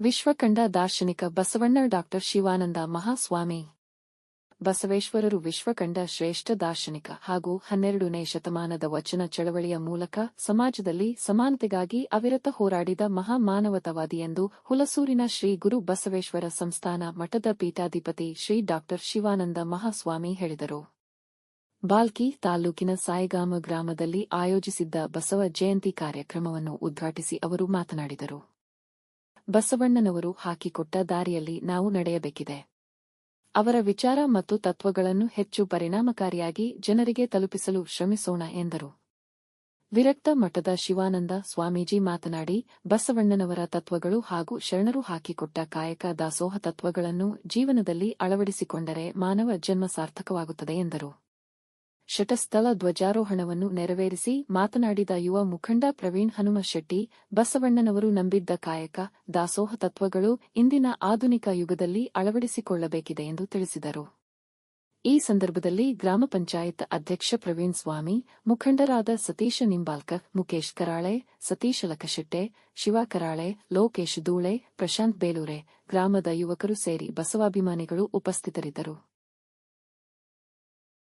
ವಿಶ್ವಕಂಡ ದಾರ್ಶನಿಕ ಬಸವಣ್ಣ ಡಾಕ್ಟರ್ ಶಿವಾನಂದ ಮಹಾಸ್ವಾಮಿ. ಬಸವೇಶ್ವರರು ವಿಶ್ವಕಂಡ ಶ್ರೇಷ್ಠ ದಾರ್ಶನಿಕ ಹಾಗೂ ಹನ್ನೆರಡನೇ ಶತಮಾನದ ವಚನ ಚಳವಳಿಯ ಮೂಲಕ ಸಮಾಜದಲ್ಲಿ ಸಮಾನತೆಗಾಗಿ ಅವಿರತ ಹೋರಾಡಿದ ಮಹಾ ಮಾನವತಾವಾದಿ ಎಂದು ಹುಲಸೂರಿನ ಶ್ರೀ ಗುರು ಬಸವೇಶ್ವರ ಸಂಸ್ಥಾನ ಮಠದ ಪೀಠಾಧಿಪತಿ ಶ್ರೀ ಡಾಕ್ಟರ್ ಶಿವಾನಂದ ಮಹಾಸ್ವಾಮಿ ಹೇಳಿದರು. ಬಾಲ್ಕಿ ತಾಲೂಕಿನ ಸಾಯಿಗಾಮ ಗ್ರಾಮದಲ್ಲಿ ಆಯೋಜಿಸಿದ್ದ ಬಸವ ಜಯಂತಿ ಕಾರ್ಯಕ್ರಮವನ್ನು ಉದ್ಘಾಟಿಸಿ ಅವರು ಮಾತನಾಡಿದರು. ಬಸವಣ್ಣನವರು ಹಾಕಿಕೊಟ್ಟ ದಾರಿಯಲ್ಲಿ ನಾವು ನಡೆಯಬೇಕಿದೆ. ಅವರ ವಿಚಾರ ಮತ್ತು ತತ್ವಗಳನ್ನು ಹೆಚ್ಚು ಪರಿಣಾಮಕಾರಿಯಾಗಿ ಜನರಿಗೆ ತಲುಪಿಸಲು ಶ್ರಮಿಸೋಣ ಎಂದರು. ವಿರಕ್ತ ಮಠದ ಶಿವಾನಂದ ಸ್ವಾಮೀಜಿ ಮಾತನಾಡಿ, ಬಸವಣ್ಣನವರ ತತ್ವಗಳು ಹಾಗೂ ಶರಣರು ಹಾಕಿಕೊಟ್ಟ ಕಾಯಕ ದಾಸೋಹ ತತ್ವಗಳನ್ನು ಜೀವನದಲ್ಲಿ ಅಳವಡಿಸಿಕೊಂಡರೆ ಮಾನವ ಜನ್ಮ ಸಾರ್ಥಕವಾಗುತ್ತದೆ ಎಂದರು. ಶಟಸ್ಥಳ ಧ್ವಜಾರೋಹಣವನ್ನು ನೆರವೇರಿಸಿ ಮಾತನಾಡಿದ ಯುವ ಮುಖಂಡ ಪ್ರವೀಣ್ ಹನುಮಶೆಟ್ಟಿ ಬಸವಣ್ಣನವರು ನಂಬಿದ್ದ ಕಾಯಕ, ದಾಸೋಹ ತತ್ವಗಳು ಇಂದಿನ ಆಧುನಿಕ ಯುಗದಲ್ಲಿ ಅಳವಡಿಸಿಕೊಳ್ಳಬೇಕಿದೆ ಎಂದು ತಿಳಿಸಿದರು. ಈ ಸಂದರ್ಭದಲ್ಲಿ ಗ್ರಾಮ ಪಂಚಾಯತ್ ಅಧ್ಯಕ್ಷ ಪ್ರವೀಣ್ ಸ್ವಾಮಿ, ಮುಖಂಡರಾದ ಸತೀಶ ನಿಂಬಾಲ್ಕರ್ ಮುಖೇಶ್ ಕರಾಳೆ, ಸತೀಶ ಲಕಶೆಟ್ಟೆ, ಶಿವ ಕರಾಳೆ, ಲೋಕೇಶ್ ಧೂಳೆ, ಪ್ರಶಾಂತ್ ಬೇಲೂರೆ, ಗ್ರಾಮದ ಯುವಕರು ಸೇರಿ ಬಸವಾಭಿಮಾನಿಗಳು ಉಪಸ್ಥಿತರಿದ್ದರು.